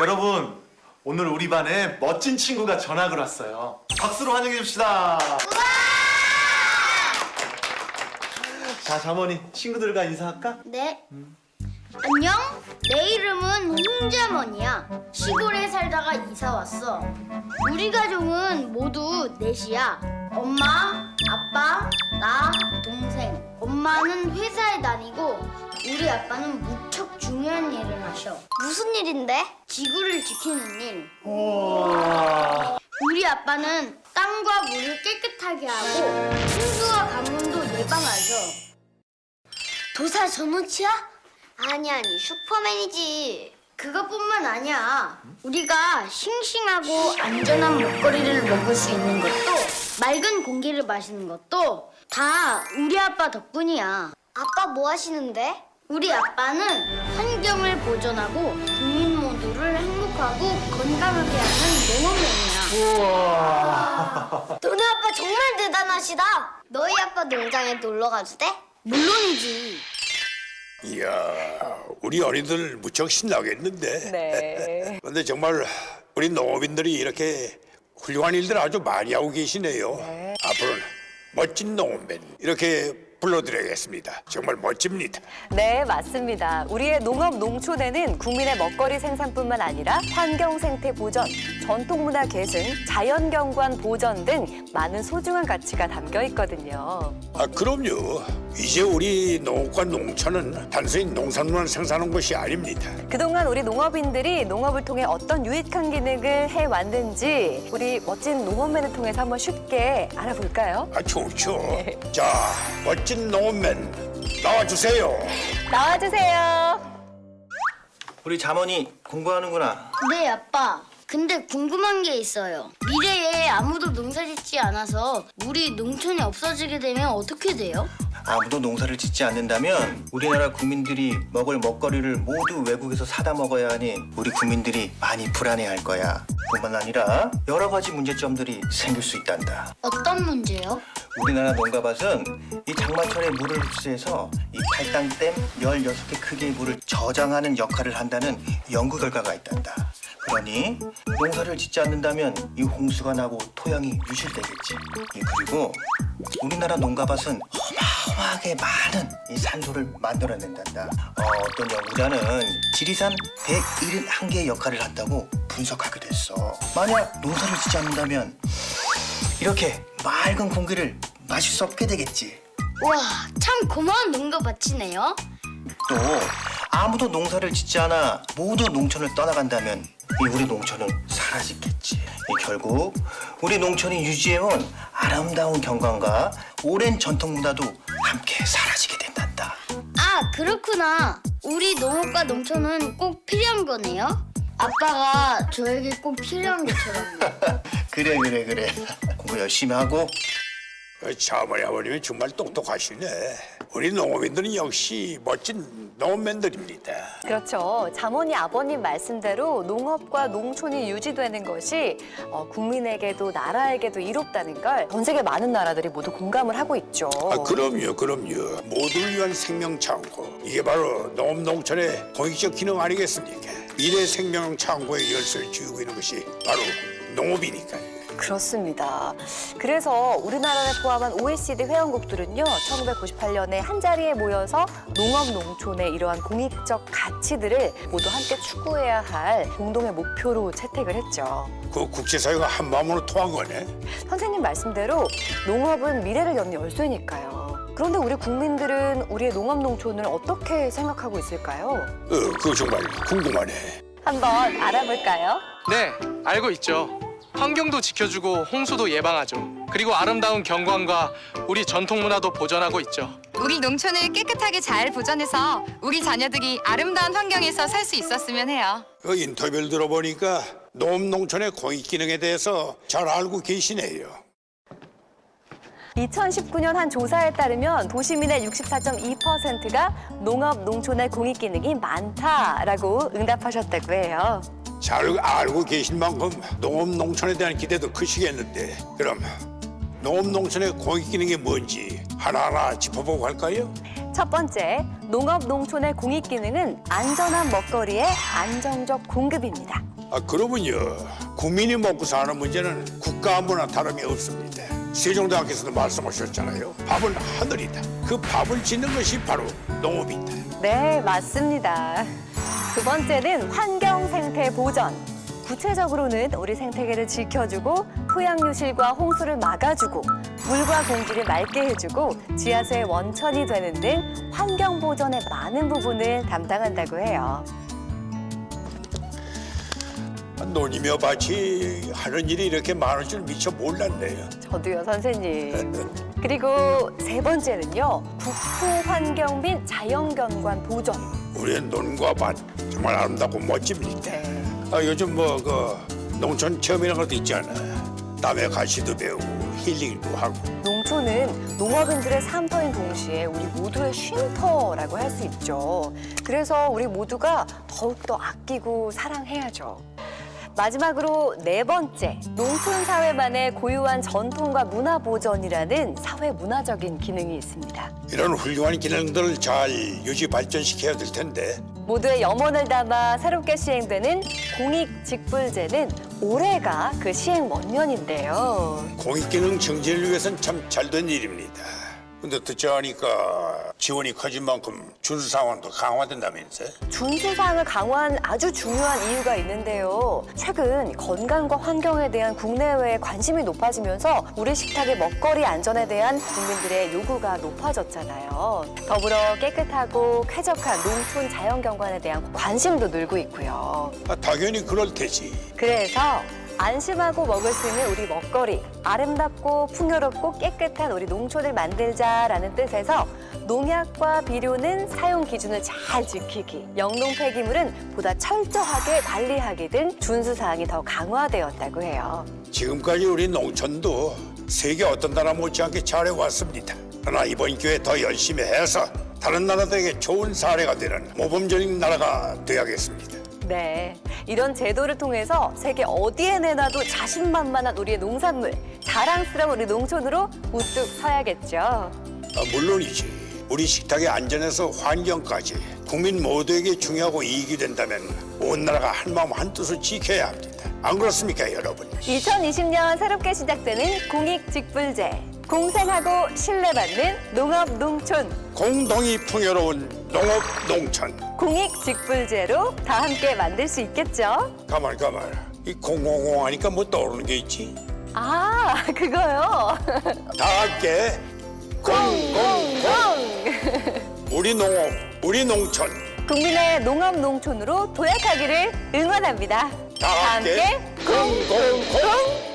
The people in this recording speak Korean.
여러분, 오늘 우리 반에 멋진 친구가 전학을 왔어요. 박수로 환영해 줍시다. 자, 자모니 친구들과 인사할까? 네. 안녕. 내 이름은 홍자먼이야. 시골에 살다가 이사 왔어. 우리 가족은 모두 넷이야. 엄마, 아빠, 나, 동생. 엄마는 회사에 다니고 우리 아빠는 무척 중요한 일을 하셔. 무슨 일인데? 지구를 지키는 일. 우리 아빠는 땅과 물을 깨끗하게 하고 홍수와 가뭄도 예방하죠. 도사 전우치야? 아니 아니 슈퍼맨이지. 그것뿐만 아니야. 우리가 싱싱하고 안전한 먹거리를 먹을 수 있는 것도 맑은 공기를 마시는 것도 다 우리 아빠 덕분이야. 아빠 뭐 하시는데? 우리 아빠는 환경을 보존하고 국민 모두를 행복하고 건강하게 하는 농업맨이야. 우와. 너네 아빠 정말 대단하시다. 너희 아빠 농장에 놀러 가도 돼? 물론이지. 이야, 우리 어린이들 무척 신나겠는데. 네. 그런데 정말 우리 농업인들이 이렇게 훌륭한 일들 아주 많이 하고 계시네요. 앞으로는 멋진 농업맨 이렇게 불러드리겠습니다. 정말 멋집니다. 네, 맞습니다. 우리의 농업 농촌에는 국민의 먹거리 생산뿐만 아니라 환경 생태 보전, 전통 문화 계승, 자연 경관 보전 등 많은 소중한 가치가 담겨 있거든요. 아, 그럼요. 이제 우리 농업과 농촌은 단순히 농산물만 생산하는 것이 아닙니다. 그동안 우리 농업인들이 농업을 통해 어떤 유익한 기능을 해왔는지 우리 멋진 농업맨을 통해서 한번 쉽게 알아볼까요? 아, 좋죠. 자, 멋진 농업맨 나와주세요. 나와주세요. 우리 자머니 공부하는구나. 네, 아빠. 근데 궁금한 게 있어요. 미래에 아무도 농사 짓지 않아서 우리 농촌이 없어지게 되면 어떻게 돼요? 아무도 농사를 짓지 않는다면 우리나라 국민들이 먹을 먹거리를 모두 외국에서 사다 먹어야 하니 우리 국민들이 많이 불안해할 거야. 뿐만 아니라 여러 가지 문제점들이 생길 수 있단다. 어떤 문제요? 우리나라 농가밭은 이 장마철에 물을 흡수해서 이 팔당댐 16개 크기의 물을 저장하는 역할을 한다는 연구 결과가 있단다. 그러니 농사를 짓지 않는다면 이 홍수가 나고 토양이 유실되겠지. 예, 그리고 우리나라 농가밭은 어마어마하게 많은 이 산소를 만들어낸단다. 어, 어떤 연구자는 지리산 171개의 역할을 한다고 분석하게 됐어. 만약 농사를 짓지 않는다면 이렇게 맑은 공기를 마실 수 없게 되겠지. 와, 참 고마운 농가 밭이네요. 또 아무도 농사를 짓지 않아 모두 농촌을 떠나간다면 이 우리 농촌은 사라지겠지. 이 결국 우리 농촌이 유지해온 아름다운 경관과 오랜 전통 문화도 함께 사라지게 된단다. 아, 그렇구나. 우리 농업과 농촌은 꼭 필요한 거네요. 아빠가 저에게 꼭 필요한 것처럼요. 그래 그래 그래. 공부 열심히 하고 어, 자머니 아버님이 정말 똑똑하시네. 우리 농업인들은 역시 멋진 농업맨들입니다. 그렇죠. 자모니 아버님 말씀대로 농업과 농촌이 유지되는 것이 어, 국민에게도 나라에게도 이롭다는 걸 전 세계 많은 나라들이 모두 공감을 하고 있죠. 아, 그럼요, 그럼요. 모두를 위한 생명 창고. 이게 바로 농업 농촌의 공익적 기능 아니겠습니까? 미래 생명 창고의 열쇠를 쥐고 있는 것이 바로 농업이니까요. 그렇습니다. 그래서 우리나라를 포함한 OECD 회원국들은요, 1998년에 한 자리에 모여서 농업 농촌의 이러한 공익적 가치들을 모두 함께 추구해야 할 공동의 목표로 채택을 했죠. 그 국제사회가 한 마음으로 통한 거네. 선생님 말씀대로 농업은 미래를 여는 열쇠니까요. 그런데 우리 국민들은 우리의 농업 농촌을 어떻게 생각하고 있을까요? 어, 그거 정말 궁금하네. 한번 알아볼까요? 네, 알고 있죠. 환경도 지켜주고 홍수도 예방하죠. 그리고 아름다운 경관과 우리 전통 문화도 보존하고 있죠. 우리 농촌을 깨끗하게 잘 보존해서 우리 자녀들이 아름다운 환경에서 살 수 있었으면 해요. 그 인터뷰를 들어보니까 농업 농촌의 공익 기능에 대해서 잘 알고 계시네요. 2019년 한 조사에 따르면 도시민의 64.2%가 농업 농촌의 공익 기능이 많다라고 응답하셨다고 해요. 잘 알고 계신 만큼 농업 농촌에 대한 기대도 크시겠는데 그럼 농업 농촌의 공익 기능이 뭔지 하나하나 짚어보고 갈까요? 첫 번째, 농업 농촌의 공익 기능은 안전한 먹거리의 안정적 공급입니다. 아, 그러면요. 국민이 먹고 사는 문제는 국가 안보나 다름이 없습니다. 세종대왕께서도 말씀하셨잖아요. 밥은 하늘이다. 그 밥을 짓는 것이 바로 농업이다. 네, 맞습니다. 두 번째는 환경 생태 보전. 구체적으로는 우리 생태계를 지켜주고 토양 유실과 홍수를 막아주고 물과 공기를 맑게 해주고 지하수의 원천이 되는 등 환경 보전의 많은 부분을 담당한다고 해요. 논이며 밭이 하는 일이 이렇게 많을 줄 미처 몰랐네요. 저도요, 선생님. 그리고 세 번째는요, 국토 환경 및 자연경관 보전. 우리의 논과 밭 정말 아름답고 멋집니다. 아, 요즘 뭐 그 농촌 체험이라는 것도 있잖아. 남의 가시도 배우고 힐링도 하고. 농촌은 농업인들의 삶터인 동시에 우리 모두의 쉼터라고 할 수 있죠. 그래서 우리 모두가 더욱더 아끼고 사랑해야죠. 마지막으로 네 번째, 농촌 사회만의 고유한 전통과 문화 보존이라는 사회 문화적인 기능이 있습니다. 이런 훌륭한 기능들을 잘 유지 발전시켜야 될 텐데 모두의 염원을 담아 새롭게 시행되는 공익 직불제는 올해가 그 시행 원년인데요. 공익기능 정진을 위해서는 참 잘 된 일입니다. 근데 듣자 하니까 지원이 커진 만큼 준수 상황도 강화된다면서요? 준수사항을 강화한 아주 중요한 이유가 있는데요. 최근 건강과 환경에 대한 국내외의 관심이 높아지면서 우리 식탁의 먹거리 안전에 대한 국민들의 요구가 높아졌잖아요. 더불어 깨끗하고 쾌적한 농촌 자연 경관에 대한 관심도 늘고 있고요. 아, 당연히 그럴 테지. 그래서 안심하고 먹을 수 있는 우리 먹거리, 아름답고 풍요롭고 깨끗한 우리 농촌을 만들자라는 뜻에서 농약과 비료는 사용 기준을 잘 지키기, 영농 폐기물은 보다 철저하게 관리하기 등 준수 사항이 더 강화되었다고 해요. 지금까지 우리 농촌도 세계 어떤 나라 못지않게 잘해왔습니다. 그러나 이번 기회에 더 열심히 해서 다른 나라들에게 좋은 사례가 되는 모범적인 나라가 되야겠습니다. 네, 이런 제도를 통해서 세계 어디에 내놔도 자신만만한 우리의 농산물, 자랑스러운 우리 농촌으로 우뚝 서야겠죠. 아, 물론이지. 우리 식탁의 안전에서 환경까지 국민 모두에게 중요하고 이익이 된다면 온 나라가 한 마음 한 뜻을 지켜야 합니다. 안 그렇습니까, 여러분? 2020년 새롭게 시작되는 공익직불제. 공생하고 신뢰받는 농업 농촌. 공동이 풍요로운 농업 농촌. 공익 직불제로 다 함께 만들 수 있겠죠? 가만 가만. 이 공공공 하니까 뭐 떠오르는 게 있지? 아, 그거요. 다 함께 공공공. 공! 우리 농업, 우리 농촌. 국민의 농업 농촌으로 도약하기를 응원합니다. 다 함께 공공공.